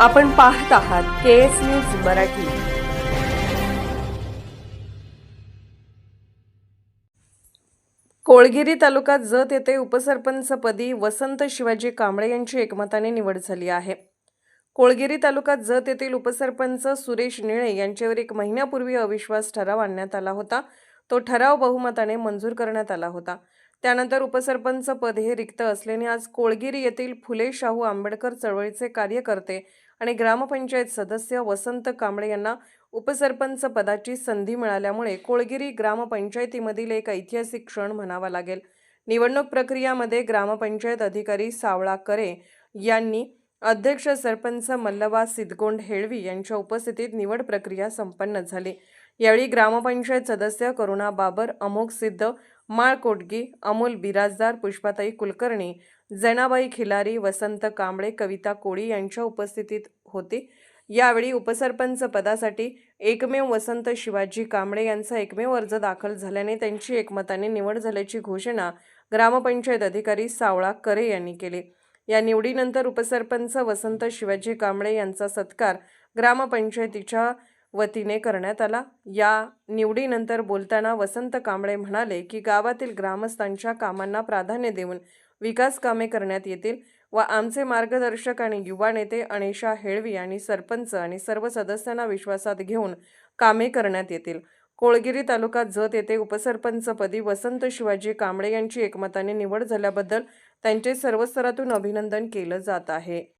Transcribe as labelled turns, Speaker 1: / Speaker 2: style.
Speaker 1: आपण पाहत आहात K S news Marathi. Kolgiri तालुक्यात जत येथे उपसरपंचपदी वसंत शिवाजी कांबळे यांची एकमताने निवड झाली आहे. कोळगिरी तालुक्यात जत येथील उपसरपंच सुरेश निळे यांच्यावर एक महिन्यापूर्वी अविश्वास ठराव आणण्यात आला होता. तो ठराव बहुमताने मंजूर करण्यात आला होता. त्यानंतर उपसरपंच पद हे रिक्त असल्याने आज कोळगिरी येथील फुले शाहू आंबेडकर चळवळीचे कार्यकर्ते आणि ग्रामपंचायत सदस्य वसंत कांबळे यांना उपसरपंच पदाची संधी मिळाल्यामुळे कोळगिरी ग्रामपंचायतीमधील एक ऐतिहासिक क्षण म्हणावा लागेल. निवडणूक प्रक्रियामध्ये ग्रामपंचायत अधिकारी सावळा करे यांनी अध्यक्ष सरपंच मल्लबा सिद्धगोंड हेळवी यांच्या उपस्थितीत निवड प्रक्रिया संपन्न झाली. यावेळी ग्रामपंचायत सदस्य करुणा बाबर अमोघ सिद्ध माळ कोटगी अमोल बिराजदार पुष्पाताई कुलकर्णी जनाबाई खिलारी वसंत कांबळे कविता कोळी यांच्या उपस्थितीत होती. यावेळी उपसरपंच पदासाठी एकमेव वसंत शिवाजी कांबळे यांचा एकमेव अर्ज दाखल झाल्याने त्यांची एकमताने निवड झाल्याची घोषणा ग्रामपंचायत अधिकारी सावळा करे यांनी केली. या निवडीनंतर उपसरपंच वसंत शिवाजी कांबळे यांचा सत्कार ग्रामपंचायतीच्या वतीने करण्यात आला. या निवडीनंतर बोलताना वसंत कांबळे म्हणाले की गावातील ग्रामस्थांच्या कामांना प्राधान्य देऊन विकास कामे करण्यात येतील व आमचे मार्गदर्शक आणि युवा नेते अनिशा हेळवी आणि सरपंच आणि सर्व सदस्यांना विश्वासात घेऊन कामे करण्यात येतील. कोळगिरी तालुक्यात जत येथे उपसरपंचपदी वसंत शिवाजी कांबळे यांची एकमताने निवड झाल्याबद्दल त्यांचे सर्व स्तरातून अभिनंदन केलं जात आहे.